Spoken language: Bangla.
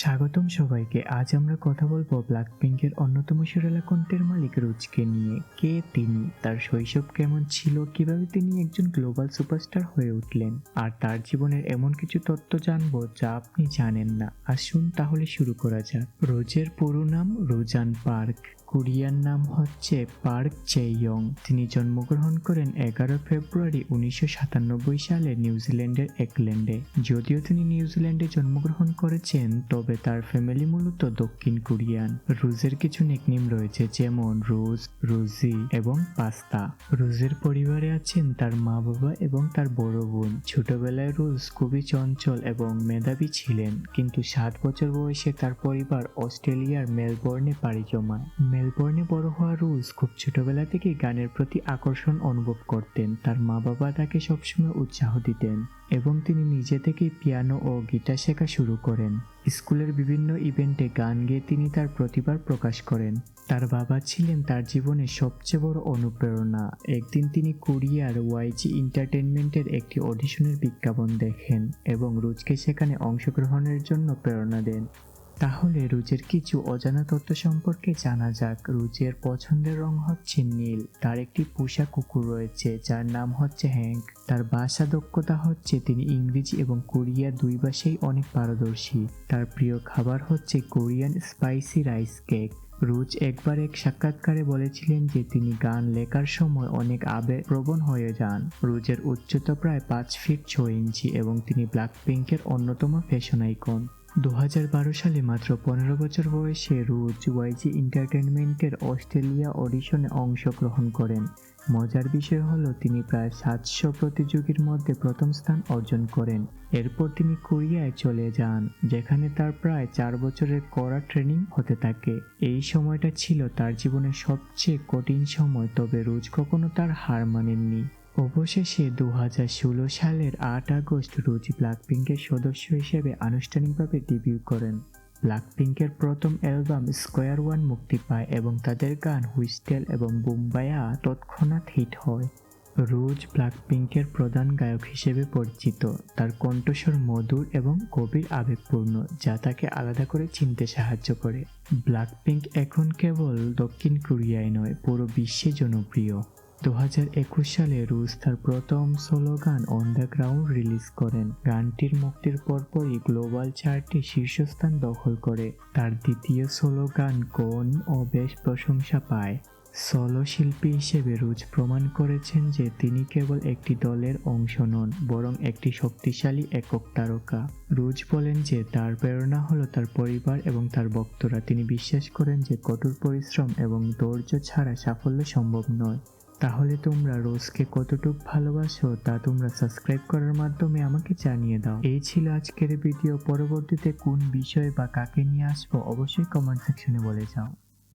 স্বাগতম সবাইকে। আজ আমরা কথা বলব ব্ল্যাক পিঙ্কের অন্যতম সুরেলা কণ্ঠের মালিক রুজকে নিয়ে। কে তিনি? তার শৈশব কেমন ছিল? কীভাবে তিনি একজন গ্লোবাল সুপারস্টার হয়ে উঠলেন? আর তার জীবনের এমন কিছু তথ্য জানব যা আপনি জানেন না। আসুন তাহলে শুরু করা যাক। রোজের পুরো নাম রোজান পার্ক। কোরিয়ার নাম হচ্ছে পার্ক চেইয়ং। তিনি জন্মগ্রহণ করেন এগারো ফেব্রুয়ারি উনিশশো সাতানব্বই সালে নিউজিল্যান্ডের একল্যান্ডে। যদিও তিনি নিউজিল্যান্ডে জন্মগ্রহণ করেছেন, তবে তার ফ্যামিলি মূলত দক্ষিণ কোরিয়ান। রুজের কিছু নিকনিম রয়েছে, যেমন রুজ, রুজি এবং পাস্তা। রুজের পরিবারে আছেন তার মা বাবা এবং তার বড় বোন। ছোটবেলায় রুজ খুবই চঞ্চল এবং মেধাবী ছিলেন, কিন্তু সাত বছর বয়সে তার পরিবার অস্ট্রেলিয়ার মেলবোর্নে পাড়ি জমায়। মেলবোর্নে বড় হওয়া রুজ খুব ছোটবেলা থেকে গানের প্রতি আকর্ষণ অনুভব করতেন। তার মা বাবা তাকে সবসময় উৎসাহ দিতেন এবং তিনি নিজে থেকেই পিয়ানো ও গিটার শেখা শুরু করেন। স্কুলের বিভিন্ন ইভেন্টে গান গেয়ে তিনি তার প্রতিভার প্রকাশ করেন। তার বাবা ছিলেন তার জীবনের সবচেয়ে বড় অনুপ্রেরণা। একদিন তিনি কোরিয়ার ওয়াইজি এন্টারটেনমেন্টের একটি অডিশনের বিজ্ঞাপন দেখেন এবং রুজকে সেখানে অংশগ্রহণের জন্য প্রেরণা দেন। তাহলে রুজের কিছু অজানা তথ্য সম্পর্কে জানা যাক। রুজের পছন্দের রং হচ্ছে নীল। তার একটি পোষা কুকুর রয়েছে, যার নাম হচ্ছে হ্যাঙ্ক। তার ভাষা দক্ষতা হচ্ছে তিনি ইংরেজি এবং কোরিয়া দুই ভাষাই অনেক পারদর্শী। তার প্রিয় খাবার হচ্ছে Korean spicy rice cake. Rose একবার এক সাক্ষাৎকারে বলেছিলেন যে তিনি গান লেখার সময় অনেক আবেগ প্রবণ হয়ে যান। রুজের উচ্চতা প্রায় পাঁচ ফিট ছ ইঞ্চি এবং তিনি ব্ল্যাক পিঙ্কের অন্যতম ফ্যাশন আইকন। দু হাজার বারো সালে মাত্র পনেরো বছর বয়সে রুজ ওয়াইজি এন্টারটেনমেন্টের অস্ট্রেলিয়া অডিশনে অংশগ্রহণ করেন। মজার বিষয় হলো, তিনি প্রায় সাতশো প্রতিযোগীর মধ্যে প্রথম স্থান অর্জন করেন। এরপর তিনি কোরিয়ায় চলে যান, যেখানে তার প্রায় চার বছরের কড়া ট্রেনিং হতে থাকে। এই সময়টা ছিল তার জীবনের সবচেয়ে কঠিন সময়, তবে রুজ কখনো তার হার মানেননি। অবশেষে দু হাজার ষোলো সালের আট আগস্ট রুজ ব্ল্যাকপিঙ্কের সদস্য হিসেবে আনুষ্ঠানিকভাবে ডেবিউ করেন। ব্ল্যাকপিঙ্কের প্রথম অ্যালবাম স্কোয়ার ওয়ান মুক্তি পায় এবং তাদের গান হুইস্টেল এবং বুম্বায়া তৎক্ষণাৎ হিট হয়। রোজ রুজ ব্ল্যাকপিঙ্কের প্রধান গায়ক হিসেবে পরিচিত। তার কণ্ঠস্বর মধুর এবং গভীর আবেগপূর্ণ, যা তাকে আলাদা করে চিনতে সাহায্য করে। ব্ল্যাকপিঙ্ক এখন কেবল দক্ষিণ কোরিয়ায় নয়, পুরো বিশ্বে জনপ্রিয়। দু হাজার একুশ সালে রুশ তার প্রথম সোলো গান অন দ্য গ্রাউন্ড রিলিজ করেন। গানটির মুক্তির পরপরই গ্লোবাল চার্টে শীর্ষস্থান দখল করে। তার দ্বিতীয় সোলো গান কোন ও বেশ প্রশংসা পায়। সোলো শিল্পী হিসেবে রুজ প্রমাণ করেছেন যে তিনি কেবল একটি দলের অংশ নন, বরং একটি শক্তিশালী একক তারকা। রুজ বলেন যে তার প্রেরণা হলো তার পরিবার এবং তার ভক্তরা তিনি বিশ্বাস করেন যে কঠোর পরিশ্রম এবং ধৈর্য ছাড়া সাফল্য সম্ভব নয়। তাহলে তোমরা রোজকে কতটুকু ভালোবাসো তা তোমরা সাবস্ক্রাইব করার মাধ্যমে আমাকে জানিয়ে দাও। এই ছিল আজকের ভিডিও পরবর্তীতে কোন বিষয় বা কাকে নিয়ে আসব অবশ্যই কমেন্ট সেকশনে বলে যাও।